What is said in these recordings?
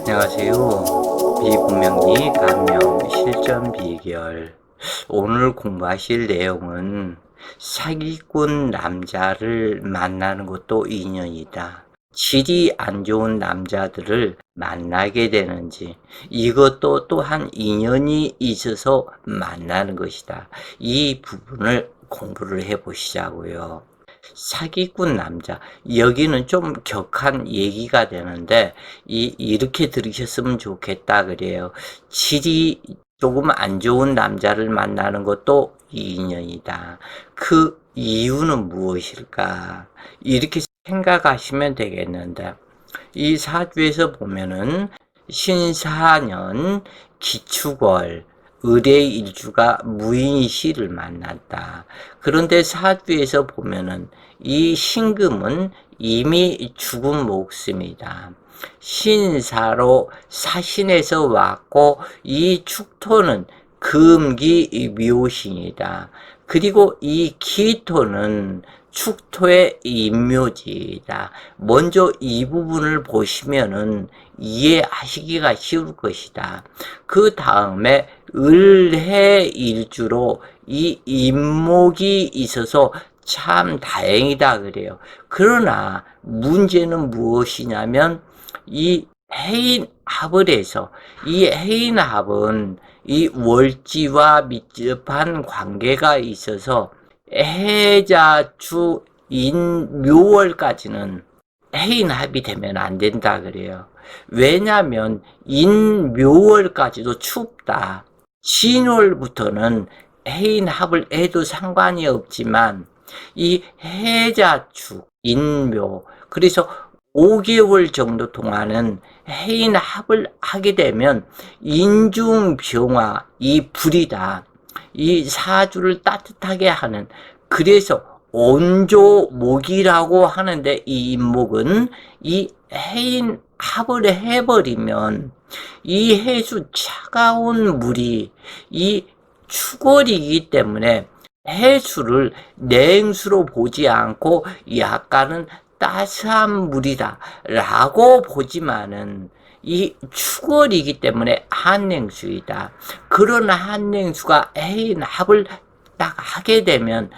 안녕하세요. 비분명리 감명 실전 비결. 오늘 공부하실 내용은 사기꾼 남자를 만나는 것도 인연이다. 질이 안 좋은 남자들을 만나게 되는지 이것도 또한 인연이 있어서 만나는 것이다. 이 부분을 공부를 해 보시자고요. 사기꾼 남자 여기는 좀 격한 얘기가 되는데 이 이렇게 들으셨으면 좋겠다 그래요. 질이 조금 안 좋은 남자를 만나는 것도 인연이다. 그 이유는 무엇일까? 이렇게 생각하시면 되겠는데 이 사주에서 보면은 신사년 기축월 의뢰 일주가 무인 시를 만났다. 그런데 사주에서 보면은 이 신금은 이미 죽은 목숨이다. 신사로 사신에서 왔고 이 축토는 금기 묘신이다. 그리고 이 기토는 축토의 임묘지이다. 먼저 이 부분을 보시면은 이해하시기가 쉬울 것이다. 그 다음에 을해일주로 이 임목이 있어서 참 다행이다 그래요. 그러나 문제는 무엇이냐면 이 해인 합을 해서 이 해인 합은 이 월지와密접한 관계가 있어서 해자주 인 묘월까지는 해인 합이 되면 안 된다 그래요. 왜냐하면 인 묘월까지도 춥다. 신월부터는 해인합을 해도 상관이 없지만 이 해자축, 인묘 그래서 5개월 정도 동안은 해인합을 하게 되면 인중병화 이 불이다. 이 사주를 따뜻하게 하는 그래서 온조목이라고 하는데 이 인목은 이 해인 합을 해버리면 이 해수 차가운 물이 이 추골이기 때문에 해수를 냉수로 보지 않고 약간은 따스한 물이다 라고 보지만은 이 추골이기 때문에 한냉수이다. 그런 한냉수가 해인 합을 딱 하게 되면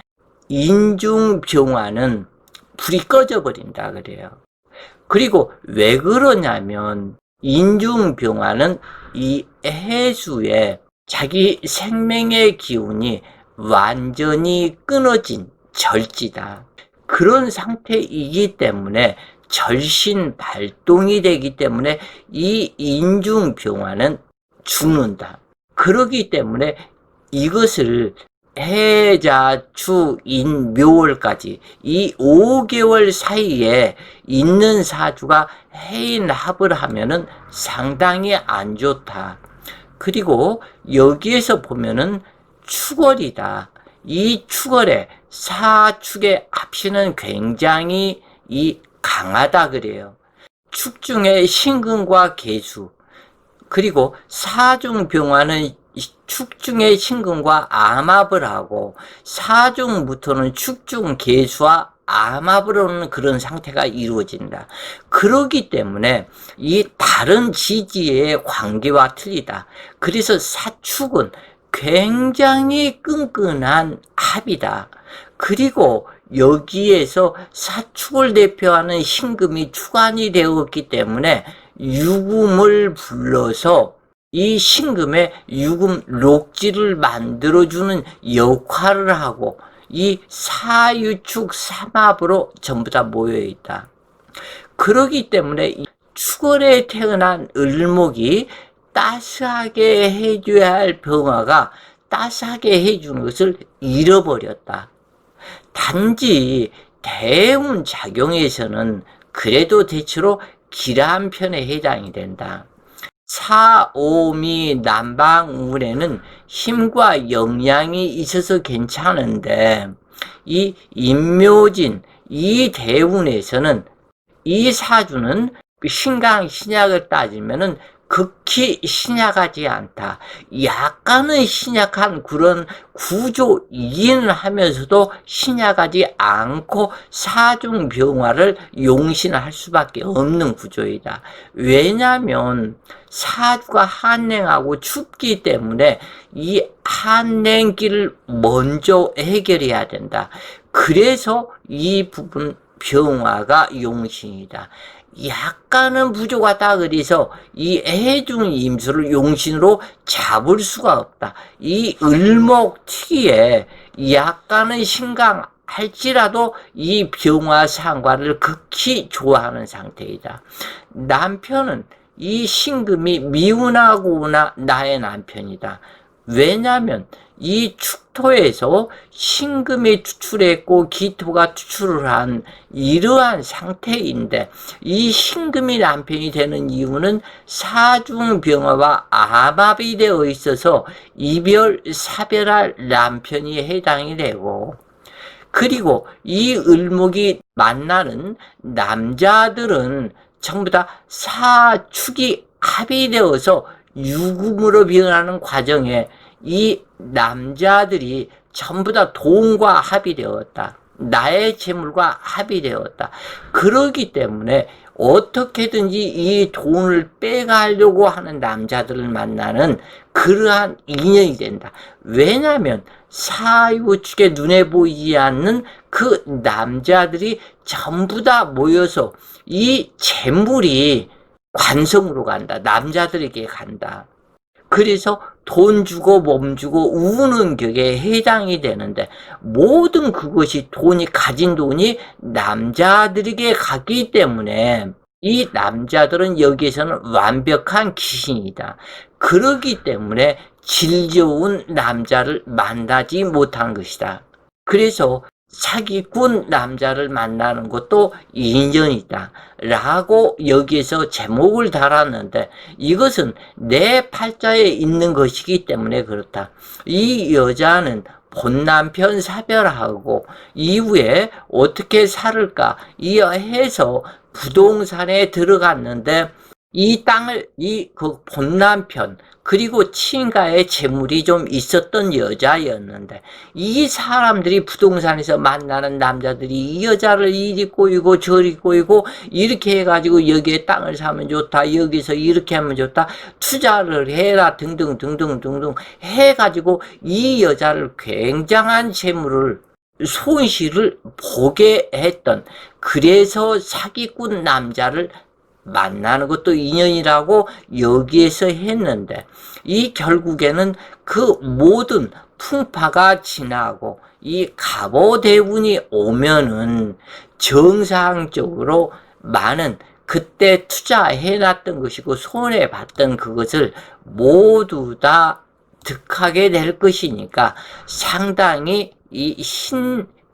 인중병화는 불이 꺼져 버린다 그래요. 그리고 왜 그러냐면 인중병화는 이 해수에 자기 생명의 기운이 완전히 끊어진 절지다. 그런 상태이기 때문에 절신 발동이 되기 때문에 이 인중병화는 죽는다. 그러기 때문에 이것을 해자 추 인 묘월까지 이 5개월 사이에 있는 사주가 해인합을 하면은 상당히 안 좋다. 그리고 여기에서 보면은 축월이다. 이 축월에 사축의 합신은 굉장히 이 강하다 그래요. 축 중에 신금과 개수 그리고 사중 병화는 축중의 신금과 암합을 하고 사중부터는 축중 개수와 하는 그런 상태가 이루어진다. 그러기 때문에 이 다른 지지의 관계와 틀리다. 그래서 사축은 굉장히 끈끈한 합이다. 그리고 여기에서 사축을 대표하는 신금이 추관이 되었기 때문에 유금을 불러서 이 신금의 유금 록지를 만들어주는 역할을 하고 이 사유축 삼합으로 전부 다 모여 있다. 그러기 때문에 이 축월에 태어난 을목이 따스하게 해줘야 할 병화가 따스하게 해주는 것을 잃어버렸다. 단지 대운 작용에서는 그래도 대체로 기라한 편에 해당이 된다. 사오미 남방운에는 힘과 영향이 있어서 괜찮은데 이 임묘진 이 대운에서는 이 사주는 그 신강 신약을 따지면은 극히 신약하지 않다. 약간은 신약한 그런 구조 이해는 하면서도 신약하지 않고 사중 병화를 용신할 수밖에 없는 구조이다. 왜냐하면 사주가 한냉하고 춥기 때문에 이 한냉기를 먼저 해결해야 된다. 그래서 이 부분 병화가 용신이다. 약간은 부족하다 그래서 이 해중 임수를 용신으로 잡을 수가 없다. 이 을목특이에 약간은 신강 할지라도 이 병화 상관을 극히 좋아하는 상태이다. 남편은 이 신금이 미운하고나 나의 남편이다. 왜냐하면 이 축토에서 신금이 투출했고 기토가 투출을 한 이러한 상태인데 이 신금이 남편이 되는 이유는 사중병화와 아합이 되어 있어서 이별 사별할 남편이 해당이 되고 그리고 이 을목이 만나는 남자들은 전부 다 사축이 합의되어서 유금으로 변하는 과정에 이 남자들이 전부 다 돈과 합의되었다. 나의 재물과 합의되었다. 그러기 때문에 어떻게든지 이 돈을 빼가려고 하는 남자들을 만나는 그러한 인연이 된다. 왜냐하면 사유축에 눈에 보이지 않는 그 남자들이 전부 다 모여서 이 재물이 관성으로 간다. 남자들에게 간다. 그래서 돈 주고 몸 주고 우는 격에 해당이 되는데 모든 그것이 돈이 가진 돈이 남자들에게 가기 때문에 이 남자들은 여기에서는 완벽한 귀신이다. 그러기 때문에 질 좋은 남자를 만나지 못한 것이다. 그래서 사기꾼 남자를 만나는 것도 인연이다. 라고 여기에서 제목을 달았는데 이것은 내 팔자에 있는 것이기 때문에 그렇다. 이 여자는 본 남편 사별하고 이후에 어떻게 살을까 이해서 부동산에 들어갔는데 이 땅을 이 그 본남편 그리고 친가의 재물이 좀 있었던 여자였는데 이 사람들이 부동산에서 만나는 남자들이 이 여자를 이리 꼬이고 저리 꼬이고 이렇게 해가지고 여기에 땅을 사면 좋다 여기서 이렇게 하면 좋다 투자를 해라 등등 등등 등등 해가지고 이 여자를 굉장한 재물을 손실을 보게 했던 그래서 사기꾼 남자를 만나는 것도 인연이라고 여기에서 했는데 이 결국에는 그 모든 풍파가 지나고 이 갑오대운이 오면은 정상적으로 많은 그때 투자해놨던 것이고 손해봤던 그것을 모두 다 득하게 될 것이니까 상당히 이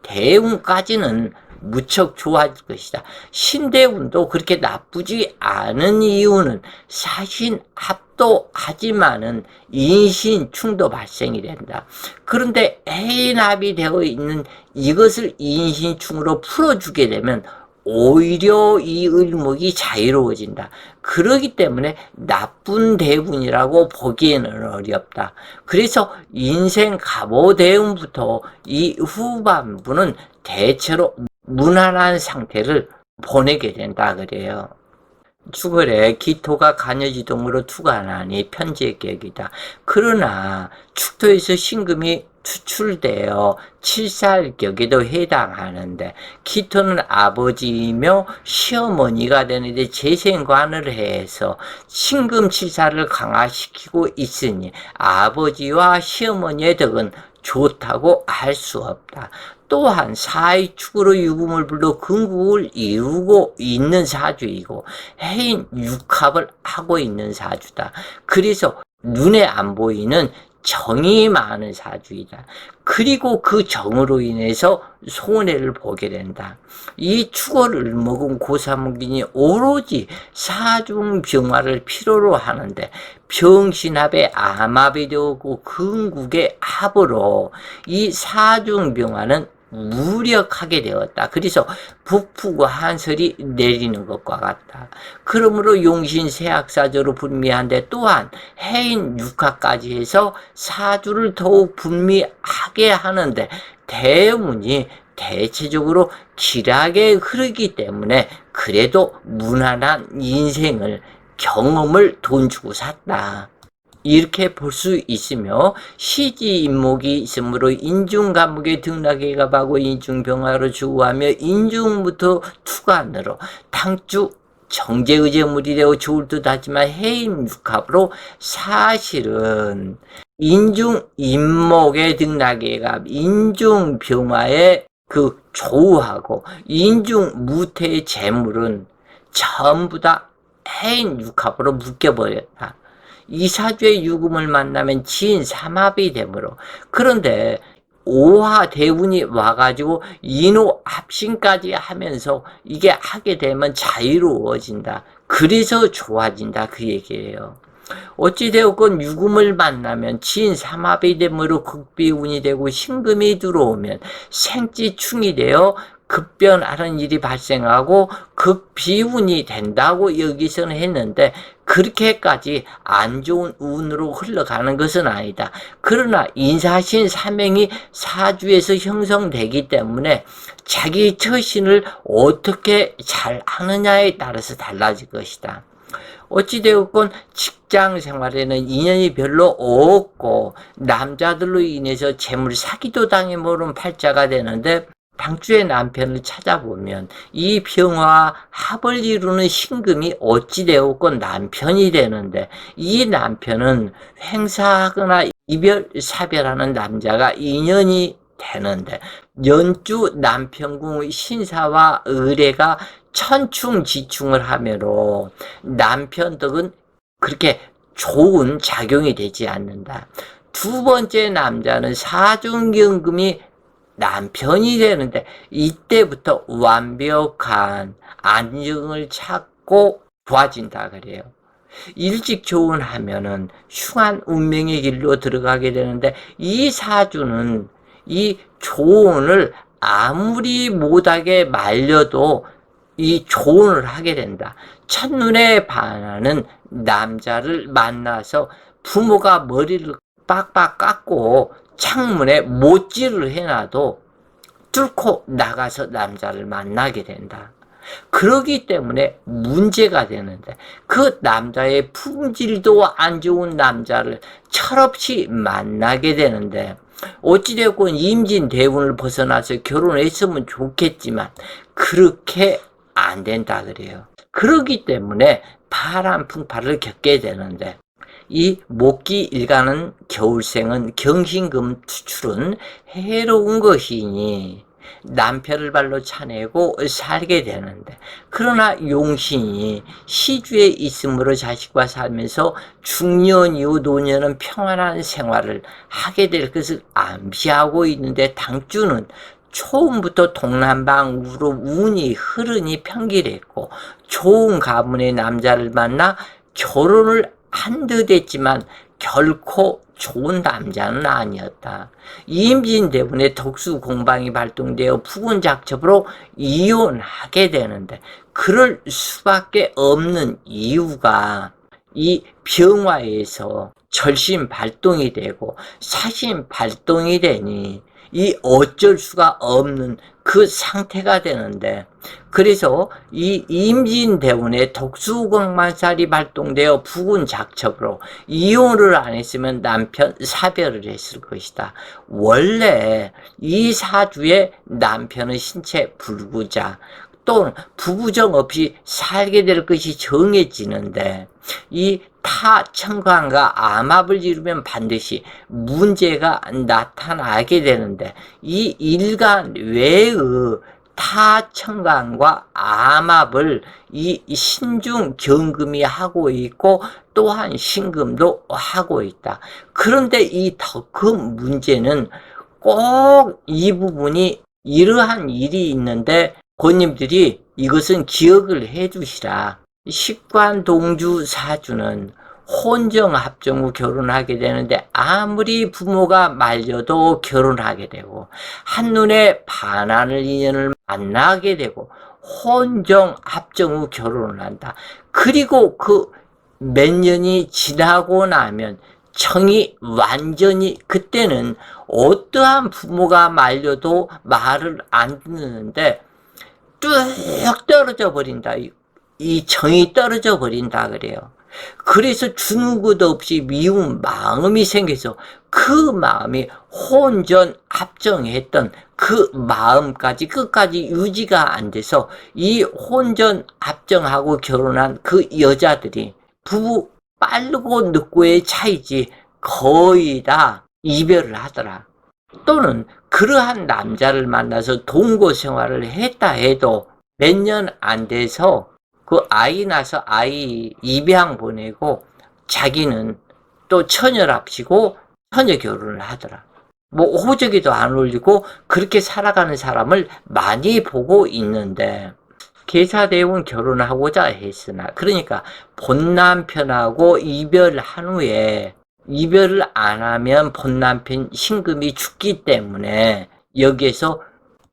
신대운까지는 무척 좋아질 것이다. 신대운도 그렇게 나쁘지 않은 이유는 사신 합도하지만은 인신 충도 발생이 된다. 그런데 해인합이 되어 있는 이것을 인신충으로 풀어주게 되면 오히려 이 을목이 자유로워진다. 그러기 때문에 나쁜 대운이라고 보기에는 어렵다. 그래서 인생 갑오 대운부터 이 후반부는 대체로 무난한 상태를 보내게 된다 그래요. 축월에 기토가 간여지동으로 투관하니 편제격이다. 그러나 축토에서 신금이 추출되어 칠살격에도 해당하는데 기토는 아버지이며 시어머니가 되는데 재생관을 해서 신금 칠사를 강화시키고 있으니 아버지와 시어머니의 덕은 좋다고 할 수 없다. 또한 사이축으로 유금을 불러 근국을 이루고 있는 사주이고 해인 육합을 하고 있는 사주다. 그래서 눈에 안 보이는 정이 많은 사주이다. 그리고 그 정으로 인해서 손해를 보게 된다. 이 축어를 먹은 고사목인이 오로지 사중병화를 필요로 하는데 병신합의 암합이 되고 근국의 합으로 이 사중병화는 무력하게 되었다. 그래서 북푸고 한설이 내리는 것과 같다. 그러므로 용신 세학사조로 분미한데 또한 해인 육화까지 해서 사주를 더욱 분미하게 하는데 대문이 대체적으로 길하게 흐르기 때문에 그래도 무난한 인생을 경험을 돈 주고 샀다. 이렇게 볼 수 있으며 시지 인목이 있으므로 인중 감옥에 등락해 가하고 인중 병화로 주고하며 인중부터 투관으로 당주 정제의제물이 되어 좋을 듯 하지만 해임 육합으로 사실은 인중 인목의 등락에 가 인중 병화의 그 조우하고 인중 무태의 재물은 전부 다 해인 육합으로 묶여버렸다. 이사주의 유금을 만나면 지인 삼합이 되므로 그런데 오화 대운이 와가지고 인호 합신까지 하면서 이게 하게 되면 자유로워진다. 그래서 좋아진다 그 얘기예요. 어찌되었건 유금을 만나면 지인 삼합이 되므로 극비운이 되고 신금이 들어오면 생지충이 되어 급변하는 일이 발생하고 극비운이 된다고 여기서는 했는데 그렇게까지 안 좋은 운으로 흘러가는 것은 아니다. 그러나 인사신 사명이 사주에서 형성되기 때문에 자기 처신을 어떻게 잘 하느냐에 따라서 달라질 것이다. 어찌되었건 직장 생활에는 인연이 별로 없고 남자들로 인해서 재물 사기도 당해 모른 팔자가 되는데 당주의 남편을 찾아보면 이 병화 합을 이루는 신금이 어찌되었건 남편이 되는데 이 남편은 횡사하거나 이별 사별하는 남자가 인연이 되는데 연주 남편궁의 신사와 의뢰가 천충지충을 하므로 남편 덕은 그렇게 좋은 작용이 되지 않는다. 두 번째 남자는 사중경금이 남편이 되는데 이때부터 완벽한 안정을 찾고 도와진다 그래요. 일찍 조운하면은 흉한 운명의 길로 들어가게 되는데 이 사주는 이 조언을 아무리 못하게 말려도 이 조언을 하게 된다. 첫눈에 반하는 남자를 만나서 부모가 머리를 빡빡 깎고 창문에 못질을 해놔도 뚫고 나가서 남자를 만나게 된다. 그러기 때문에 문제가 되는데 그 남자의 품질도 안 좋은 남자를 철없이 만나게 되는데 어찌되었건 임진 대운을 벗어나서 결혼했으면 좋겠지만 그렇게 안 된다 그래요. 그러기 때문에 파란 풍파를 겪게 되는데 이 목기 일가는 겨울생은 경신금 투출은 해로운 것이니 남편을 발로 차내고 살게 되는데 그러나 용신이 시주에 있으므로 자식과 살면서 중년 이후 노년은 평안한 생활을 하게 될 것을 암시하고 있는데 당주는 처음부터 동남방으로 운이 흐르니 평길했고 좋은 가문의 남자를 만나 결혼을 한듯 했지만 결코 좋은 남자는 아니었다. 임진 때문에 덕수 공방이 발동되어 부군 작첩으로 이혼하게 되는데 그럴 수밖에 없는 이유가 이 병화에서 절심 발동이 되고 사심 발동이 되니 이 어쩔 수가 없는 그 상태가 되는데 그래서 이 임진대운의 독수광만살이 발동되어 부군 작첩으로 이혼을 안 했으면 남편 사별을 했을 것이다. 원래 이 사주의 남편은 신체 불구자 또는 부부정 없이 살게 될 것이 정해지는데 이 타청관과 암압을 이루면 반드시 문제가 나타나게 되는데 이 일간 외의 타청관과 암압을 이 신중 경금이 하고 있고 또한 신금도 하고 있다. 그런데 이 더 큰 문제는 꼭 이 부분이 이러한 일이 있는데 고님들이 이것은 기억을 해 주시라. 식관 동주 사주는 혼정 합정 후 결혼하게 되는데 아무리 부모가 말려도 결혼하게 되고 한눈에 반하는 인연을 만나게 되고 혼정 합정 후 결혼을 한다. 그리고 그 몇 년이 지나고 나면 청이 완전히 그때는 어떠한 부모가 말려도 말을 안 듣는데 뚝 떨어져 버린다. 이- 이 정이 떨어져 버린다 그래요. 그래서 주는 것 없이 미운 마음이 생겨서 그 마음이 혼전 합정했던 그 마음까지 끝까지 유지가 안 돼서 이 혼전 합정하고 결혼한 그 여자들이 부부 빠르고 늦고의 차이지 거의 다 이별을 하더라. 또는 그러한 남자를 만나서 동거 생활을 했다 해도 몇 년 안 돼서 그 아이 낳아서 아이 입양 보내고 자기는 또 처녀랍시고 처녀 결혼을 하더라. 뭐 호적에도 안 올리고 그렇게 살아가는 사람을 많이 보고 있는데 계사대운 결혼하고자 했으나 그러니까 본 남편하고 이별한 후에 이별을 안 하면 본 남편 신금이 죽기 때문에 여기에서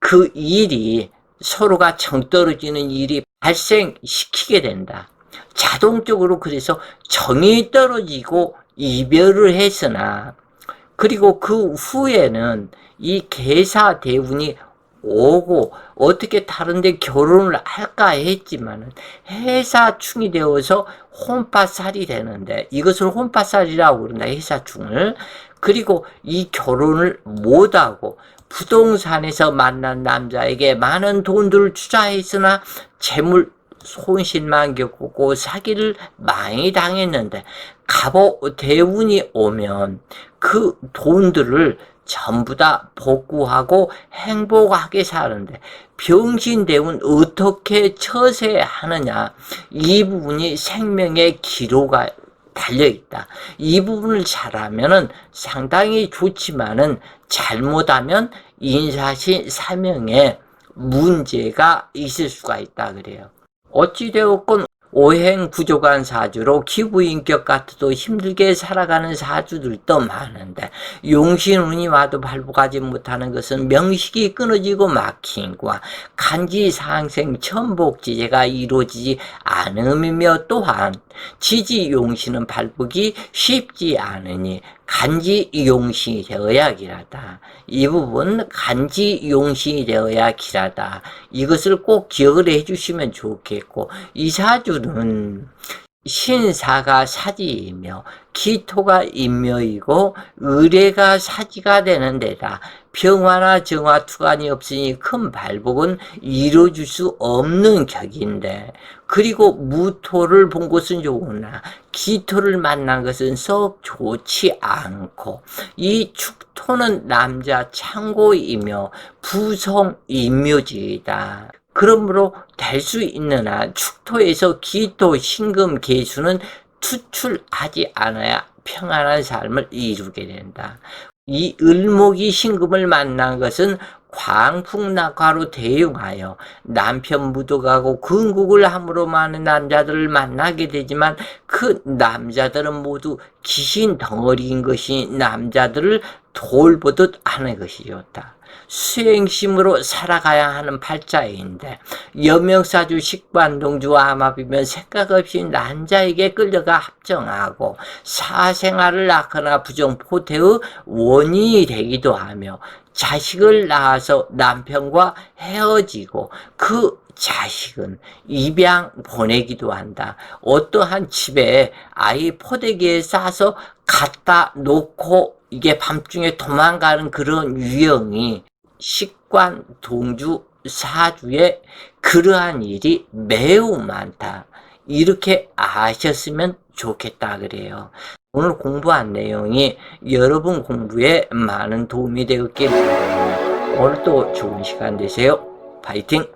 그 일이 서로가 정 떨어지는 일이 발생시키게 된다. 자동적으로 그래서 정이 떨어지고 이별을 했으나 그리고 그 후에는 이 계사 대운이 오고 어떻게 다른데 결혼을 할까 했지만은 해사충이 되어서 혼파살이 되는데 이것을 혼파살이라고 그런다 해사충을 그리고 이 결혼을 못하고 부동산에서 만난 남자에게 많은 돈들을 투자했으나 재물 손실만 겪고 사기를 많이 당했는데 갑오 대운이 오면 그 돈들을 전부 다 복구하고 행복하게 사는데 병신 대운 어떻게 처세하느냐? 이 부분이 생명의 기로가 달려있다. 이 부분을 잘하면은 상당히 좋지만은 잘못하면 인사신 사명에 문제가 있을 수가 있다 그래요. 어찌되었건 오행 부족한 사주로 기부인격 같아도 힘들게 살아가는 사주들도 많은데 용신운이 와도 발복하지 못하는 것은 명식이 끊어지고 막힘과 간지상생 천복지제가 이루어지지 않음이며 또한 지지용신은 발복이 쉽지 않으니 간지용신이 되어야 기라다. 이 부분 간지용신이 되어야 기라다. 이것을 꼭 기억을 해주시면 좋겠고 이 사주는 신사가 사지이며 기토가 인묘이고 의뢰가 사지가 되는 데다 병화나 정화 투간이 없으니 큰 발복은 이루어질 수 없는 격인데 그리고 무토를 본 것은 좋으나 기토를 만난 것은 썩 좋지 않고 이 축토는 남자 창고이며 부성 인묘지이다. 그러므로 될 수 있느나 축토에서 기토 신금 개수는 투출하지 않아야 평안한 삶을 이루게 된다. 이 을목이 신금을 만난 것은 광풍낙화로 대응하여 남편 무도가고 근국을 함으로 많은 남자들을 만나게 되지만 그 남자들은 모두 귀신 덩어리인 것이 남자들을 돌보듯 하는 것이 좋다. 수행심으로 살아가야 하는 팔자인데 여명사주 식관동주 아마비면 생각 없이 남자에게 끌려가 합정하고 사생활을 낳거나 부정포태의 원인이 되기도 하며 자식을 낳아서 남편과 헤어지고 그 자식은 입양 보내기도 한다. 어떠한 집에 아이 포대기에 싸서 갖다 놓고 이게 밤중에 도망가는 그런 유형이 식관 동주 사주에 그러한 일이 매우 많다. 이렇게 아셨으면 좋겠다 그래요. 오늘 공부한 내용이 여러분 공부에 많은 도움이 되었길 바랍니다. 오늘 또 좋은 시간 되세요. 파이팅!